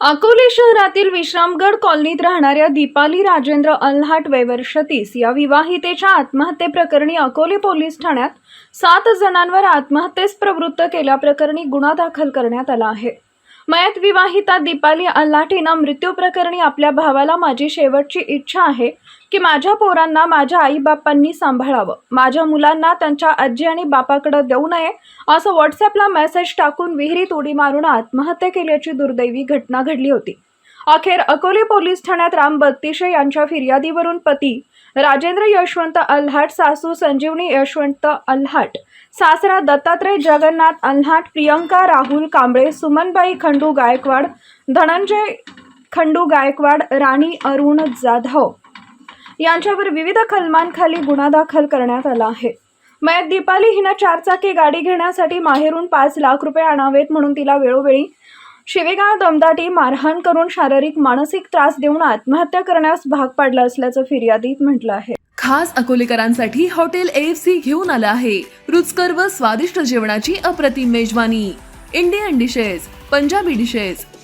अकोले शहरातील विश्रामगड कॉलनीत राहणाऱ्या दीपाली राजेंद्र अल्हाट वयवर्ष तीस या विवाहितेच्या आत्महत्येप्रकरणी अकोले पोलीस ठाण्यात सात जणांवर आत्महत्येस प्रवृत्त केल्याप्रकरणी गुन्हा दाखल करण्यात आला आहे. मयत विवाहिता दीपाली अल्हाट हिनं मृत्यूप्रकरणी आपल्या भावाला माझी शेवटची इच्छा आहे की माझ्या पोरांना माझ्या आईबापांनी सांभाळावं. माझ्या मुलांना त्यांच्या आजी आणि बापाकडे देऊ नये असं व्हॉट्सअपला मेसेज टाकून विहिरीत उडी मारून आत्महत्या केल्याची दुर्दैवी घटना घडली होती. अखेर अकोले पोलीस ठाण्यात राम बत्तीशे यांच्या फिर्यादीवरून पती राजेंद्र यशवंत अल्हाट सासू संजीवनी यशवंत अल्हाट सासरा दत्तात्रय जगन्नाथ अल्हाट प्रियंका राहुल कांबळे सुमनबाई खंडू गायकवाड धनंजय खंडू गायकवाड राणी अरुण जाधव यांच्यावर विविध कलमांखाली गुन्हा दाखल करण्यात आला आहे. मयत दीपाली हिनं चारचाकी गाडी घेण्यासाठी माहेरून पाच लाख रुपये आणावेत म्हणून तिला वेळोवेळी शिवेगाळ दमदाटी मारहाण करून शारीरिक मानसिक त्रास देऊन आत्महत्या करण्यास भाग पाडला असल्याचं फिर्यादीत म्हटलं आहे. खास अकोलेकरांसाठी हॉटेल एफ सी घेऊन आलं आहे. रुचकर व स्वादिष्ट जेवणाची अप्रतिम मेजवानी. Indian dishes Punjabi dishes